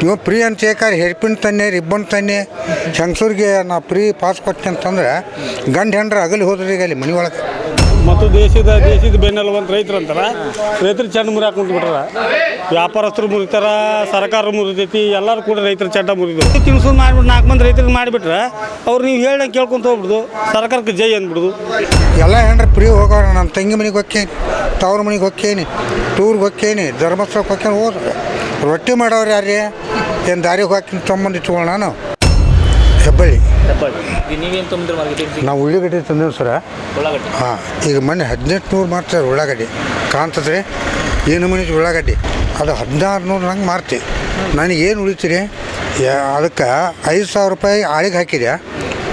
ನೀವು ಪ್ರೀ ಅಂತ ಏಕಾರೆ ಹೆರ್ಪಿನ್ ತನ್ನೆ ರಿಬ್ಬನ್ ತನ್ನೆ ಹೆಂಗಸೂರಿಗೆ ನಾ ಫ್ರೀ ಪಾಸ್ ಕೊಟ್ಟೆ ಅಂತಂದ್ರೆ ಗಂಡ ಹೆಂಡ್ರ ಅಗಲಿ ಹೋದ್ರಿ ಈಗ ಅಲ್ಲಿ ಮನೆ ಒಳಗೆ. ಮತ್ತು ದೇಶದ ದೇಶದ ಬೆನ್ನೆಲುಬು ರೈತರು ಅಂತಾರ ರೈತರು ಚೆಂಡ ಮುರಿ ಕುಂತು ಬಿಟ್ಟಾರ. ವ್ಯಾಪಾರಸ್ಥರು ಮುರಿತಾರ ಸರ್ಕಾರ ಮುರಿದೈತಿ ಎಲ್ಲರೂ ಕೂಡ ರೈತರು ಚಂಡ ಮುರಿದು ತಿನ್ಸು ಮಾಡಿಬಿಟ್ಟು ನಾಲ್ಕು ಮಂದಿ ರೈತರಿಗೆ ಮಾಡಿಬಿಟ್ರೆ ಅವ್ರು ನೀವು ಹೇಳಿ ಕೇಳ್ಕೊಂತ ಹೋಗ್ಬಿಡುದು ಸರ್ಕಾರಕ್ಕೆ ಜೈ ಅಂದ್ಬಿಡುದು. ಎಲ್ಲ ಹೆಂಡ್ರೆ ಪ್ರೀ ಹೋಗೋಣ ನಮ್ಮ ತಂಗಿ ಮನೆಗೆ ಹೊಕ್ಕೇನಿ ತವ್ರ ಮನೆಗೆ ಹೊಕ್ಕೇನಿ ಟೂರ್ಗೆ ಹೊಕ್ಕೇನಿ ಧರ್ಮಸ್ಥಳಕ್ಕೆ ಹೊಕ್ಕೇನಿ ಹೋದ್ರೆ ರೊಟ್ಟಿ ಮಾಡೋರು ಯಾರೇ ಏನು ದಾರಿಗೆ ಹಾಕಿ ತೊಂಬಂದು ಇಟ್ಕೊಳ್ಳ ನಾನು? ಹೆಬ್ಬಳ್ಳಿ. ನೀವೇನು ನಾವು ಉಳ್ಳಿಗಡ್ಡೆ ತಂದೇವು ಸರ. ಉಳ್ಳಾಗಡ್ಡಿ. ಹಾಂ ಈಗ ಮೊನ್ನೆ ಹದಿನೆಂಟು ನೂರು ಮಾಡ್ತಾರೆ ಉಳ್ಳಾಗಡ್ಡಿ. ಕಾಣ್ತದೆ ಏನು ಮನೆ ಉಳ್ಳಾಗಡ್ಡಿ? ಅದು ಹದಿನಾರು ನೂರು ನಂಗೆ ಮಾರ್ತಿ. ನನಗೆ ಏನು ಉಳಿತೀರಿ? ಅದಕ್ಕೆ ಐದು ಸಾವಿರ ರೂಪಾಯಿ ಆಳಿಗೆ ಹಾಕಿದೆ.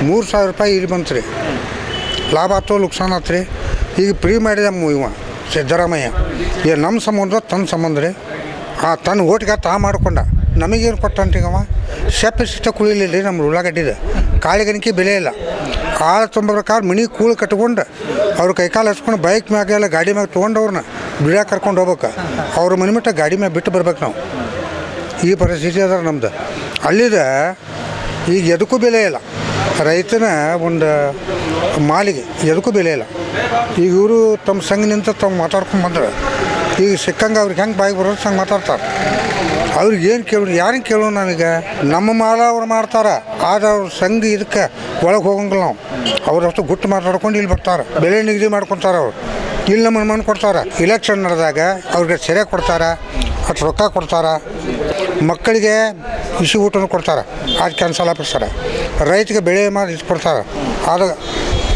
ಮೂರು ಸಾವಿರ ರೂಪಾಯಿ ಇಲ್ಲಿ ಬಂತು ರೀ ಲಾಭ ಆಯ್ತು ನುಕ್ಸಾನ ಆತು ರೀ ಈಗ ಫ್ರೀ ಮಾಡಿದ ಇವ ಸಿದ್ದರಾಮಯ್ಯ. ಈಗ ನಮ್ಮ ಸಂಬಂಧ ತನ್ನ ಸಂಬಂಧ ರೀ. ಆ ತನ್ನ ಓಟ್ಗೆ ತಾ ಮಾಡ್ಕೊಂಡ. ನಮಗೇನು ಕೊಟ್ಟಂತೀಗವ ಸೆಪ್ಪ ಸಿಟ್ಟ ಕುಳಿಲಿಲ್ಲ ರೀ ನಮ್ಮ ಉಳ್ಳಾಗಡ್ಡಿದ. ಕಾಳಿಗನಿಕೆ ಬೆಲೆ ಇಲ್ಲ. ಆಳು ಪ್ರಕಾರ ಮಣಿ ಕೂಳು ಕಟ್ಕೊಂಡು ಅವ್ರ ಕೈಕಾಲು ಹಚ್ಕೊಂಡು ಬೈಕ್ ಮ್ಯಾಗೆಲ್ಲ ಗಾಡಿ ಮ್ಯಾಗ ತೊಗೊಂಡು ಅವ್ರನ್ನ ಕರ್ಕೊಂಡು ಹೋಗ್ಬೇಕು. ಅವ್ರ ಮನೆ ಮಟ್ಟ ಗಾಡಿ ಮ್ಯಾಗ ಬಿಟ್ಟು ಬರ್ಬೇಕು ನಾವು. ಈ ಪರಿಸ್ಥಿತಿ ಅದ ನಮ್ದು. ಅಲ್ಲಿದ ಈಗ ಎದಕ್ಕೂ ಬೆಲೆ ಇಲ್ಲ. ರೈತನ ಒಂದು ಮಾಲಿಗೆ ಎದಕ್ಕೂ ಬೆಲೆ ಇಲ್ಲ. ಈಗ ಇವರು ತಮ್ಮ ಸಂಘ ನಿಂತ ತಮ್ಮ ಮಾತಾಡ್ಕೊಂಡು ಬಂದ್ರೆ ಈಗ ಸಿಕ್ಕಂಗೆ ಅವ್ರಿಗೆ ಹೆಂಗೆ ಬಾಯಿಗೆ ಬರೋದು ಹಂಗೆ ಮಾತಾಡ್ತಾರೆ. ಅವ್ರಿಗೆ ಏನು ಕೇಳೋದು, ಯಾರಿಗೆ ಕೇಳೋ ನನಗೆ? ನಮ್ಮ ಮಾಲ ಅವ್ರು ಮಾಡ್ತಾರೆ. ಆದ್ರೆ ಅವ್ರ ಸಂಘ ಇದಕ್ಕೆ ಒಳಗೆ ಹೋಗಂಗಿಲ್ಲ ನಾವು. ಅವ್ರಷ್ಟು ಗುಟ್ಟು ಮಾತಾಡ್ಕೊಂಡು ಇಲ್ಲಿ ಬರ್ತಾರೆ. ಬೆಲೆ ನಿಗದಿ ಮಾಡ್ಕೊತಾರೆ ಅವ್ರು. ಇಲ್ಲಿ ನಮ್ಮನ್ನು ಮಣ್ಣು ಕೊಡ್ತಾರೆ. ಇಲೆಕ್ಷನ್ ನಡೆದಾಗ ಅವ್ರಿಗೆ ಸೆರೆ ಕೊಡ್ತಾರೆ, ಅಷ್ಟು ರೊಕ್ಕ ಕೊಡ್ತಾರೆ. ಮಕ್ಕಳಿಗೆ ಬಿಸಿ ಊಟನೂ ಕೊಡ್ತಾರೆ. ಅದು ಕ್ಯಾನ್ಸಲ್ ಆಗ್ತಾರೆ ರೈತಗೆ ಬೆಳೆ ಮಾಡಿ ಇದು ಕೊಡ್ತಾರೆ. ಆದ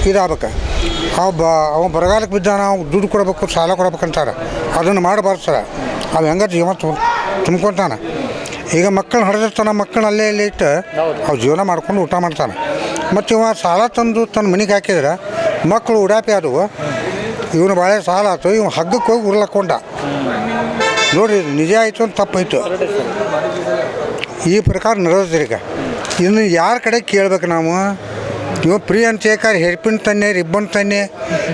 ಇದಾಗಬೇಕು. ಅವ ಬ ಅವ ಬರಗಾಲಕ್ಕೆ ಬಿದ್ದಾನ ನಾವು ದುಡ್ಡು ಕೊಡಬೇಕು, ಸಾಲ ಕೊಡ್ಬೇಕಂತಾರೆ. ಅದನ್ನು ಮಾಡಬಾರ್ದು ಸರ್. ಅದು ಹೆಂಗ ಜೀವ ತುಂಬ ತುಂಬ್ಕೊತಾನೆ. ಈಗ ಮಕ್ಕಳನ್ನ ಹೊಡೆದಿರ್ತಾನೆ ಮಕ್ಕಳನ್ನ ಅಲ್ಲೇ ಇಲ್ಲೇ ಇಟ್ಟು ಅವ್ರು ಜೀವನ ಮಾಡ್ಕೊಂಡು ಊಟ ಮಾಡ್ತಾನೆ. ಮತ್ತು ಇವ ಸಾಲ ತಂದು ತನ್ನ ಮನೆಗೆ ಹಾಕಿದ್ರೆ ಮಕ್ಕಳು ಉಡಾಪಿ ಆದವು. ಇವನು ಭಾಳ ಸಾಲ ಆಯ್ತು ಇವ ಹಗ್ಗಕ್ಕೆ ಹೋಗಿ ಉರ್ಲಕ್ಕೊಂಡ. ನೋಡ್ರಿ ನಿಜ ಆಯಿತು ಅಂತ ತಪ್ಪಾಯಿತು. ಈ ಪ್ರಕಾರ ನಡೆದ್ರೆ ಈಗ ಇನ್ನು ಯಾರ ಕಡೆ ಕೇಳ್ಬೇಕು ನಾವು? ನೀವು ಫ್ರೀ ಅಂತ ಏಕಾರೆ ಹೆರ್ಪಿನ್ ತನ್ನೆ, ರಿಬ್ಬನ್ ತನ್ನೆ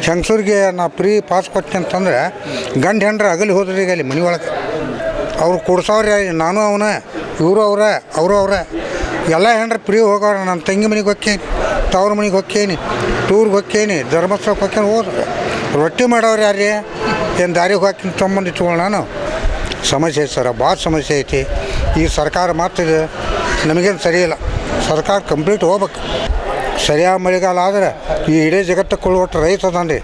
ಹೆಂಗಸೂರಿಗೆ ನಾ ಫ್ರೀ ಪಾಸ್ ಕೊಟ್ಟೆ ಅಂತಂದ್ರೆ, ಗಂಡ ಹೆಂಡ್ರ ಅಗಲಿ ಹೋದ್ರಿ ಈಗ ಅಲ್ಲಿ ಮನೆ ಒಳಗೆ. ಅವ್ರು ಕೊಡ್ಸವ್ರೆ, ನಾನು ಅವನ, ಇವರು ಅವ್ರ, ಅವರು ಅವ್ರ. ಎಲ್ಲ ಹೆಂಡ್ರ ಫ್ರೀ ಹೋಗೋರ ನನ್ನ ತಂಗಿ ಮನೆಗೆ ಹೊಕ್ಕೇನಿ, ತವ್ರ ಮನೆಗೆ ಹೊಕ್ಕೇನಿ, ಟೂರ್ಗೆ ಹೊಕ್ಕೇನಿ ಧರ್ಮಸ್ಥಳಕ್ಕೆ ಹೊಕ್ಕೇನಿ, ಹೋದ್ರೆ. ರೊಟ್ಟಿ ಮಾಡೋರು ಯಾರೇ ಏನು ದಾರಿಗೆ ಹಾಕಿ ತೊಂಬಂದು ಇಟ್ಕೊಳ್ಳ ನಾನು? ಸಮಸ್ಯೆ ಐತೆ ಸರ, ಭಾಳ ಸಮಸ್ಯೆ ಐತಿ. ಈ ಸರ್ಕಾರ ಮಾತ್ರ ನಮಗೇನು ಸರಿಯಿಲ್ಲ ಸರ್ಕಾರ ಕಂಪ್ಲೀಟ್ ಹೋಗ್ಬೇಕು. ಸರಿಯಾದ ಮಳೆಗಾಲ ಆದರೆ ಈ ಇಡೀ ಜಗತ್ತಿಗೆ ಕೊಟ್ಟು ರೈತ ಅದಾನ್ರಿ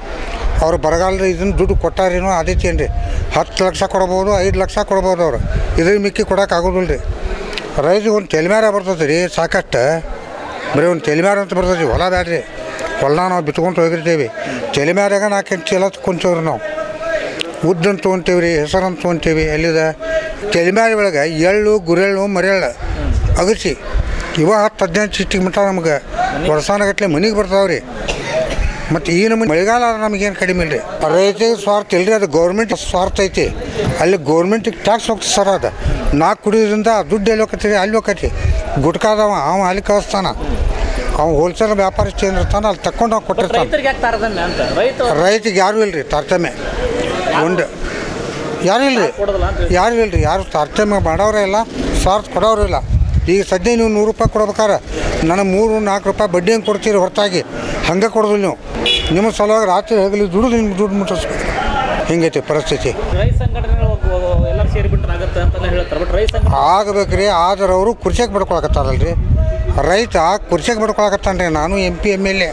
ಅವ್ರು ಬರಗಾಲದ ಇದನ್ನು ದುಡ್ಡು ಕೊಟ್ಟಾರೇನೋ ಆದೈತೇನು ರೀ ಹತ್ತು ಲಕ್ಷ ಕೊಡ್ಬೋದು, ಐದು ಲಕ್ಷ ಕೊಡ್ಬೋದು ಅವ್ರು. ಇದ್ರ ಮಿಕ್ಕಿ ಕೊಡೋಕ್ಕಾಗೋದಿಲ್ಲ ರೀ ರೈತಿಗೆ ಒಂದು ತೆಲಿಮ್ಯಾರ ಬರ್ತದೆ ರೀ, ಸಾಕಷ್ಟು. ಬರೀ ಒಂದು ತೆಲಿಮ್ಯಾರ ಅಂತ ಬರ್ತದೆ ರೀ, ಹೊಲ ಬ್ಯಾಡ್ರಿ. ಹೊಲ ನಾವು ಬಿತ್ಕೊಂಡು ಹೋಗಿರ್ತೀವಿ. ತೆಲಿಮ್ಯಾರಾಗ ನಾಲ್ಕು ಚೀಲ ಕುಂತವ್ರಿ ನಾವು. ಉದ್ದಂತ ತೊಗೊಂತೀವಿ ರೀ ಹೆಸರಂತ ತೊಗೊಂತೀವಿ. ಎಲ್ಲಿದೆ? ತೆಲಿಮ್ಯಾರಿ ಒಳಗೆ ಎಳ್ಳು, ಗುರೆಳ್ಳು, ಮರೆಳ್ಳು, ಅಗಸಿ. ಇವ ಹತ್ತು ಹದಿನೈದು ಸಿಟ್ಟಿಗೆ ಮಟ್ಟ ನಮ್ಗೆ ವರ್ಷಾನಗಟ್ಲೆ ಮನೆಗೆ ಬರ್ತಾವೆ ರೀ ಮತ್ತು ಈ ನಮಗೆ ಮಳೆಗಾಲ ನಮಗೇನು ಕಡಿಮೆ ಇಲ್ಲ ರೀ ರೈತಿಗೆ ಸ್ವಾರ್ಥ ಇಲ್ಲರಿ ಅದು ಗೌರ್ಮೆಂಟ್ ಸ್ವಾರ್ಥ ಐತಿ. ಅಲ್ಲಿ ಗೌರ್ಮೆಂಟಿಗೆ ಟ್ಯಾಕ್ಸ್ ಹೋಗ್ತದೆ ಸರ್ ಅದು. ನಾಲ್ಕು ಕುಡಿಯೋದ್ರಿಂದ ದುಡ್ಡು ಎಲ್ಲಿ ಹೋಗತ್ತೀರಿ ಅಲ್ಲಿ ಹೋಗತಿ ಗುಟ್ಕಾದವ ಅವ ಅಲ್ಲಿ ಕಳಿಸ್ತಾನ. ಅವ್ನು ಹೋಲ್ಸೇಲ್ ವ್ಯಾಪಾರಸ್ಥ ಇರ್ತಾನೆ ಅಲ್ಲಿ ತಕೊಂಡು ಅವ್ನು ಕೊಟ್ಟಿರ್ತಾನೆ. ರೈತಿಗೆ ಯಾರು ಇಲ್ಲರಿ ತಾರತಮ್ಯ? ಒಂದು ಯಾರು ಇಲ್ಲರಿ ಯಾರು ಇಲ್ಲರಿ ಯಾರು ತಾರತಮ್ಯ ಮಾಡೋರೇ ಇಲ್ಲ ಸ್ವಾರ್ಥ ಕೊಡೋರು ಇಲ್ಲ. ಈಗ ಸದ್ಯ ನೀವು ನೂರು ರೂಪಾಯಿ ಕೊಡ್ಬೇಕಾರೆ ನನಗೆ ಮೂರು ನಾಲ್ಕು ರೂಪಾಯಿ ಬಡ್ಡಿ ಹಂಗೆ ಕೊಡ್ತೀರಿ ಹೊರತಾಗಿ. ಹಂಗೆ ಕೊಡೋದಿಲ್ಲ ನೀವು. ನಿಮ್ಮ ಸಲುವಾಗಿ ರಾತ್ರಿ ಹಗಲಿ ದುಡ್ದು ನಿಮ್ಗೆ ದುಡ್ಡು ಮುಟ್ಟಿಸ್ಬೇಕು. ಹಿಂಗೈತಿ ಪರಿಸ್ಥಿತಿ? ಆಗಬೇಕ್ರಿ. ಆದ್ರೆ ಅವರು ಕುರ್ಚಿಗೆ ರೀ ರೈತ ಕುರ್ಚಿಗೆ ಬಡ್ಕೊಳಕತ್ತಾನ ರೀ ನಾನು M P M L A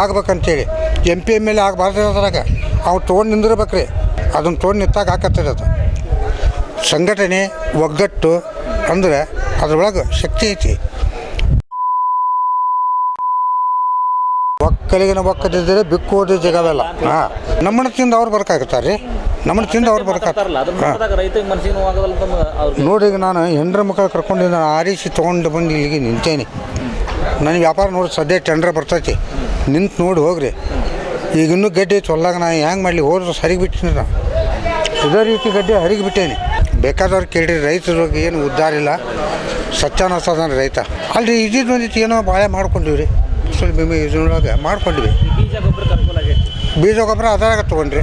ಆಗ್ಬೇಕಂತೇಳಿ. M P M L A ಆಗಬಾರ್ದು ಅದ್ರಾಗ. ಅವ್ನು ತೊಗೊಂಡು ನಿಂದಿರ್ಬೇಕ್ರಿ. ಅದನ್ನು ತೊಗೊಂಡು ನಿಂತಾಗ ಹಾಕತ್ತದ ಅದು. ಸಂಘಟನೆ ಒಗ್ಗಟ್ಟು ಅಂದ್ರೆ ಅದ್ರೊಳಗೆ ಶಕ್ತಿ ಐತಿ. ಒಕ್ಕಲಿಗಿನ ಒಕ್ಕದಿದ್ದರೆ ಬಿಕ್ಕು ಓದಿ ಜಗವೆಲ್ಲ. ಹಾಂ. ನಮ್ಮನ್ನ ತಿಂದು ಅವ್ರು ಬರ್ಕಾಕತ್ತಾರೆ ರೀ ನಮ್ಮನ್ನ ತಿಂದು ಅವ್ರು ಬರ್ಕಾಗ್ತಾರಲ್ಲ ನೋಡಿ ಈಗ ನಾನು ಹೆಂಡ್ರ ಮಕ್ಕಳು ಕರ್ಕೊಂಡು ನಾನು ಆರಿಸಿ ತೊಗೊಂಡು ಬಂದು ಇಲ್ಲಿಗೆ ನಿಂತೇನೆ. ನನ್ನ ವ್ಯಾಪಾರ ನೋಡಿ ಸದ್ಯ ಟೆಂಡ್ರ್ ಬರ್ತೈತಿ. ನಿಂತು ನೋಡಿ ಹೋಗ್ರಿ. ಈಗ ಇನ್ನೂ ಗಡ್ಡೆ ಚೊಲ್ಲಾಗ ಹೊಲ್ದಾಗ ನಾನು ಹೆಂಗೆ ಮಾಡಲಿ? ಹೋದ್ರೆ ಸರಿಗೆ ಬಿಟ್ಟಿನಿ ನಾನು. ಇದೇ ರೀತಿ ಗಡ್ಡೆ ಹರಿಗೆ ಬಿಟ್ಟೇನೆ. ಬೇಕಾದವ್ರು ಕೇಳಿರಿ ರೈತರು ಏನು ಉದ್ಧಾರ ಇಲ್ಲ ಸತ್ಯಾನಸ್ತದಾನ ರೈತ. ಅಲ್ರಿ ಇದ್ದಿದ್ದು ಒಂದಿತ್ತು ಏನೋ ಬಾಳೆ ಮಾಡ್ಕೊಂಡಿವಿ ರೀ. ಫಸಲ್ ಬಿಮೆ ಯೋಜನೆಯೊಳಗೆ ಮಾಡ್ಕೊಂಡಿವಿ. ಬೀಜ ಗೊಬ್ಬರ ಅದ್ರಾಗ ತೊಗೊಂಡ್ರಿ.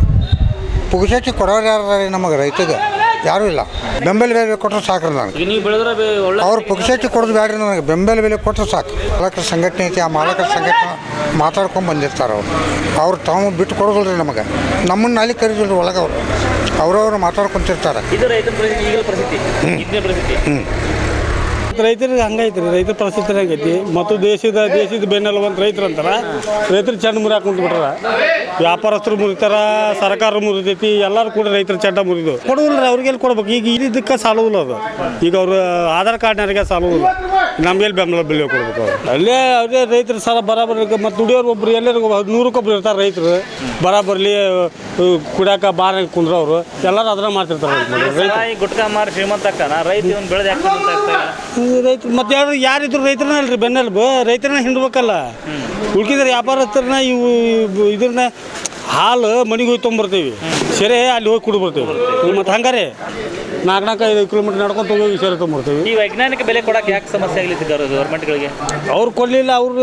ಪುಗ್ಸಟ್ಟಿ ಕೊಡೋರು ಯಾರು ರೀ ನಮಗೆ ರೈತಗೆ? ಯಾರೂ ಇಲ್ಲ. ಬೆಂಬಲ ಬೆಲೆ ಕೊಟ್ಟರೆ ಸಾಕ್ರಿ ನನಗೆ. ಅವ್ರು ಪುಕ್ಷಟಿ ಕೊಡೋದು ಬೇಡ್ರಿ ನನಗೆ. ಬೆಂಬಲ ಬೆಲೆ ಕೊಟ್ಟರೆ ಸಾಕು. ಮಾಲಕರ ಸಂಘಟನೆ ಐತಿ ಆ ಮಾಲಕರ ಸಂಘಟನೆ ಮಾತಾಡ್ಕೊಂಡು ಬಂದಿರ್ತಾರೆ ಅವರು. ಅವ್ರು ತಾವು ಬಿಟ್ಟು ಕೊಡೋದಿಲ್ಲ ರೀ ನಮಗೆ. ನಮ್ಮನ್ನು ಅಲ್ಲಿ ಕರೀದಿಲ್ಲ ಒಳಗೆ ಅವರು. ಅವರವರು ಮಾತಾಡ್ಕೊಂತಿರ್ತಾರೆ. ಹ್ಞೂ ರೈತರ ರೈತರಿಗೆ ಹಂಗೈತೆ ರೀ ರೈತರ ಪರಿಸ್ಥಿತಿ ಹಂಗೈತಿ ಮತ್ತು ದೇಶದ ದೇಶದ ಬೆನ್ನೆಲುಬಂತ ರೈತರು ಅಂತಾರ ರೈತರು ಚೆಂಡ ಮುರಿಯಾಕ ಕುಂತ್ಬಿಟ್ರ ವ್ಯಾಪಾರಸ್ಥರು ಮುರಿತಾರ ಸರ್ಕಾರ ಮುರಿತೈತಿ ಎಲ್ಲರೂ ಕೂಡ ರೈತರ ಚೆಂಡ ಮುರಿದು. ಕೊಡುವುದಿಲ್ಲ ರೀ ಅವ್ರಿಗೆ ಎಲ್ಲಿ ಕೊಡ್ಬೇಕು? ಈಗ ಇದಕ್ಕೆ ಸಾಲುದಿಲ್ಲ ಅದು. ಈಗ ಅವರು ಆಧಾರ್ ಕಾರ್ಡ್ನವರಿಗೆ ಸಾಲುದಿಲ್ಲ ನಮ್ಗೆ ಬೆಂಬಲ ಬೆಲೆ ಕೊಡ್ಬೇಕು ಅವ್ರು? ಅಲ್ಲೇ ಅವರೇ ರೈತರ ಸಾಲ ಬರಾಬರ್ ಮತ್ತು ದುಡಿಯೋರು ಒಬ್ರು ಎಲ್ಲರಿಗೂ ನೂರಕ್ಕೊಬ್ರು ಇರ್ತಾರೆ ರೈತರು. ಬರಾಬರ್ಲಿ ಕುಡಿಯಾಕ ಬಾರ ಕುಂದ್ರವ್ರು ಎಲ್ಲರೂ ಅದನ್ನ ಮಾಡ್ತಿರ್ತಾರೆ ಗುಟ್ಕಾ ಮಾರಿ ಶ್ರೀಮಂತ ಅಕ್ಕನ ರೈತ ಇವನ್ ಬೆಳೆದ ಯಾಕೆ ಶ್ರೀಮಂತ ಆಗ್ತಾ ಇಲ್ಲ ರೈತ ಮತ್ತೆ ಯಾರು ಯಾರಿದ್ರು ರೈತರನ್ನ ಅಲ್ರಿ ಬೆನ್ನೆಲುಬು. ರೈತರನ್ನ ಹಿಂಡ್ಬೇಕಲ್ಲ. ಉಳ್ಕಿದ್ರೆ ವ್ಯಾಪಾರ ಹತ್ರನ ಇವು ಇದ್ರನ್ನ ಹಾಲು ಮನೆಗೆ ಹೋಗಿ ತೊಗೊಂಬರ್ತೀವಿ. ಸೆರೆ ಅಲ್ಲಿ ಹೋಗಿ ಕುಡಿ ಬರ್ತೀವಿ ಮತ್ತು ಹಂಗಾರೆ ನಾಲ್ಕು ನಾಲ್ಕು ಐದು ಕಿಲೋಮೀಟ್ರ್ ನಡ್ಕೊಂಡು ಹೋಗಿ ಸೆರೆ ತೊಗೊಂಬರ್ತೀವಿ. ಈ ವೈಜ್ಞಾನಿಕ ಬೆಲೆ ಕೊಡಕ್ಕೆ ಯಾಕೆ ಸಮಸ್ಯೆ ಆಗ್ಲಿತ್ತು ಗೌರ್ಮೆಂಟ್ಗಳಿಗೆ ಅವ್ರು ಕೊಡಲಿಲ್ಲ ಅವ್ರು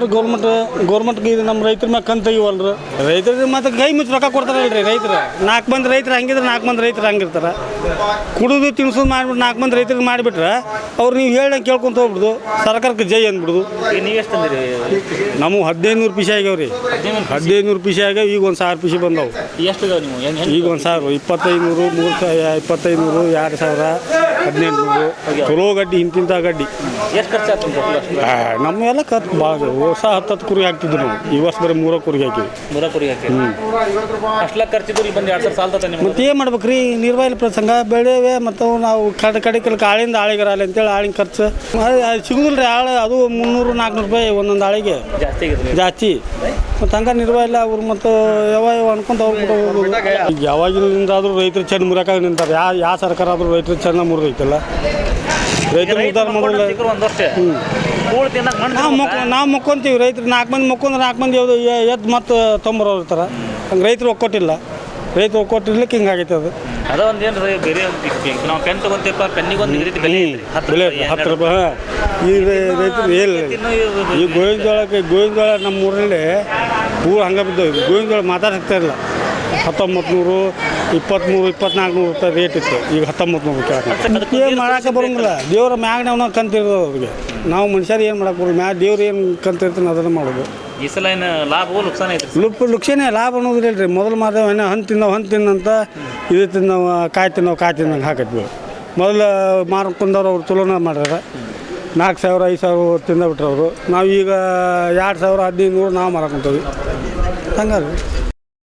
ರೀ ಗೌರ್ಮೆಂಟ್ ಗೌರ್ಮೆಂಟ್ಗೆ ಇದು ನಮ್ಮ ರೈತರ ಮ್ಯಾಗ ಕಂತ ತೆಗಿವಲ್ರಿ ರೈತರಿಗೆ ಮತ್ತೆ ಕೈ ಮುಚ್ಚಿ ರೊಕ್ಕ ಕೊಡ್ತಾರಲ್ರಿ ರೈತರು. ನಾಲ್ಕು ಮಂದಿ ರೈತರು ಹಂಗಿದ್ರೆ ನಾಲ್ಕು ಮಂದಿ ರೈತರು ಹಂಗಿರ್ತಾರೆ. ಕುಡಿದು ತಿನ್ಸೋದು ಮಾಡಿಬಿಟ್ಟು ನಾಲ್ಕು ಮಂದಿ ರೈತರಿಗೆ ಮಾಡಿಬಿಟ್ರೆ ಅವ್ರು ನೀವು ಹೇಳ್ದಂಗೆ ಕೇಳ್ಕೊಂತ ಹೋಗ್ಬಿಡ್ದು ಸರ್ಕಾರಕ್ಕೆ ಜೈ ಅಂದ್ಬಿಡ್ದು. ನೀವು ಎಷ್ಟು ನಮಗೆ ಹದಿನೈದು ನೂರು ಪೀಸೆ ಆಗ್ಯಾವ್ರಿ. ಹದಿನೈದು ನೂರು ಪಿಸಿ ಆಗ್ಯಾವ ಈಗ ಒಂದು ಸಾವಿರ ಪಿಸಿ ಬಂದವು. ಎಷ್ಟು ಇದಾವೆ ನೀವು? ಹೆಂಗೆ ಈಗ ಒಂದು ಸಾವಿರ ಇಪ್ಪತ್ತೈದು ನೂರು ಮೂರು ಸಾವಿರ ಇಪ್ಪತ್ತೈದು ನೂರು ಎರಡು ಸಾವಿರ ಹದಿನೆಂಟು ನೂರು ಚಲೋ ಗಡ್ಡಿ ಇಂತಿಂಥ ಗಡ್ಡಿ. ಎಷ್ಟು ಖರ್ಚಾಗ್ತದೆ ಆಯ್ತು ಅಷ್ಟು? ಆ, ನಮ್ಮೆಲ್ಲ ಖರ್ಚು ಭಾಳ ಹೊಸ ಹತ್ತು ಹತ್ತು ಕುರಿ ಹಾಕ್ತಿದ್ವಿ ನಾವು. ಈ ವರ್ಷ ಬರೀ ಮೂರ ಕುರಿ ಹಾಕಿವಿ. ಮೂರ ಕುರಿ ಹಾಕಿ. ಅಷ್ಟೆಲ್ಲ ಖರ್ಚಿದ್ರು ಇಲ್ಲಿ ಬಂದು ಎರಡು ಸಾವಿರ ಸಾಲ್ತತೆ ನಿಮ್ಗೆ? ಮತ್ತೆ ಏನು ಮಾಡ್ಬೇಕು ರೀ ನಿರ್ವಹಣೆ ಪ್ರಸಂಗ ಬೆಳೆವೆ ಮತ್ತು ನಾವು ಕಡೆ ಕಡೆ ಕೆಲಕ್ಕೆ ಆಳಿಂದ ಆಳಿಗರಲ್ಲ ಅಂತೇಳಿ ಆಳಿನ ಖರ್ಚು. ಸಿಗುದಿಲ್ಲ ರೀ ಆಳು ಅದು ಮುನ್ನೂರು ನಾಲ್ಕುನೂರು ರೂಪಾಯಿ ಒಂದೊಂದು ಆಳಿಗೆ. ಜಾಸ್ತಿ ಜಾಸ್ತಿ. ಮತ್ತು ಹಂಗೆ ಇಲ್ಲ ಅವ್ರು ಮತ್ತು ಯಾವ ಯಾವ ಅನ್ಕೊಂತ ಹೋಗ್ಬಿಟ್ಟು ಹೋಗೋದು. ಆದರೂ ಯಾವಾಗಿನಿಂದಾದರೂ ರೈತರು ಚೆಂದ ಮುರಿಯಾಕಾಗ ನಿಂತಾರೆ. ಯಾವ ಯಾವ ಸರ್ಕಾರ ಆದರೂ ರೈತರು ಚೆಂದ ಮುರಿದೈತಲ್ಲ? ರೈತರು ಉದ್ದಾರ ಮಾಡಿಲ್ಲ ಮಣ್ಣು ನಾವು ಮಕ್ ನಾವು ಮೊಕ್ಕೊಂತೀವಿ ರೈತರು ನಾಲ್ಕು ಮಂದಿ ಮೊಕ್ಕೊಂದ್ರೆ ನಾಲ್ಕು ಮಂದಿ ಯಾವುದು ಎದ್ದು ಮತ್ತೆ ತೊಂಬರೋರು ಇರ್ತಾರೆ. ಹಂಗೆ ರೈತರು ಒಕ್ಕೊಟ್ಟಿಲ್ಲ. ರೈತರು ಒಕ್ಕೊಟ್ಟಿರ್ಲಿಕ್ಕೆ ಹಿಂಗಾಗೈತೆ ಅದು. ಅದ ಬೇರೆ ನಾವು ಪೆನ್ ತಗೊಂತೀವಪ್ಪ ಪೆನ್ನಿಗೆ ಒಂದು ರೀತಿ ಬೆಲೆ ಐತ್ರಿ. ಹತ್ತು ಬೆಲೆ ರೂಪಾಯಿ, ಹತ್ತು ಹನ್ನೆರಡು ರೂಪಾಯಿ. ಹಾಂ. ಈ ರೈ- ರೈತರು ಇನ್ನು ಇವು- ಈ ಗೋವಿನ ಜೋಳಕ್ಕೆ ಗೋವಿನ ಜೋಳ ನಮ್ಮ ಊರಲ್ಲಿ ಊರು ಹಂಗೆ ಬಿದ್ದವು. ಗೋವಿನ ಜೋಳ ಮಾತಾಡ್ತಾ ಇಲ್ಲ. ಹತ್ತೊಂಬತ್ತು ನೂರು ಇಪ್ಪತ್ತ್ಮೂರು ಇಪ್ಪತ್ನಾಲ್ಕು ನೂರು ರೂಪಾಯಿ ರೇಟ್ ಇತ್ತು. ಈಗ ಹತ್ತೊಂಬತ್ತು ನೂರು ರೂಪಾಯಿ ಏನು ಮಾಡೋಕೆ ಬರೋಂಗಿಲ್ಲ. ದೇವ್ರ ಮ್ಯಾಗ ನಾವು ಕಂತಿರೋದು ಅವ್ರಿಗೆ. ನಾವು ಮನುಷ್ಯರು ಏನು ಮಾಡಕ್ಕೆ ಬರೋದು? ಮ್ಯಾಗ ದೇವ್ರು ಏನು ಕಂತಿರ್ತಾನೆ ಅದನ್ನು ಮಾಡೋದು. ಈ ಸಲ ಏನು ಲಾಭವೋ ನುಕ್ಸಾನ ಲುಪ್ ನುಕ್ಸಾನೇ ಲಾಭ ಅನ್ನೋದಿಲ್ಲ ರೀ ಮೊದಲು ಮಾದೇವ ಏನೋ ಹಣ್ಣು ತಿನ್ನವು ಹಣ್ಣು ತಿನ್ನಂತ ಇದು ತಿನ್ನವು ಕಾಯಿ ತಿನ್ನವು ಕಾಯಿ ತಿನ್ನಂಗೆ ಹಾಕತ್ವಿ ಮೊದಲು ಮಾರ್ಕೊಂಡವ್ರು ಅವ್ರು ಚಲೋನ ಮಾಡ್ಯಾರ. ನಾಲ್ಕು ಸಾವಿರ, ಐದು ಸಾವಿರ ತಿಂದ ಬಿಟ್ರು ಅವರು ನಾವು ಈಗ ಎರಡು ಸಾವಿರ ಹದಿನೈದು ನೂರು ನಾವು ಮಾರಕೊಂತೀವಿ. ಹಂಗಾರೆ.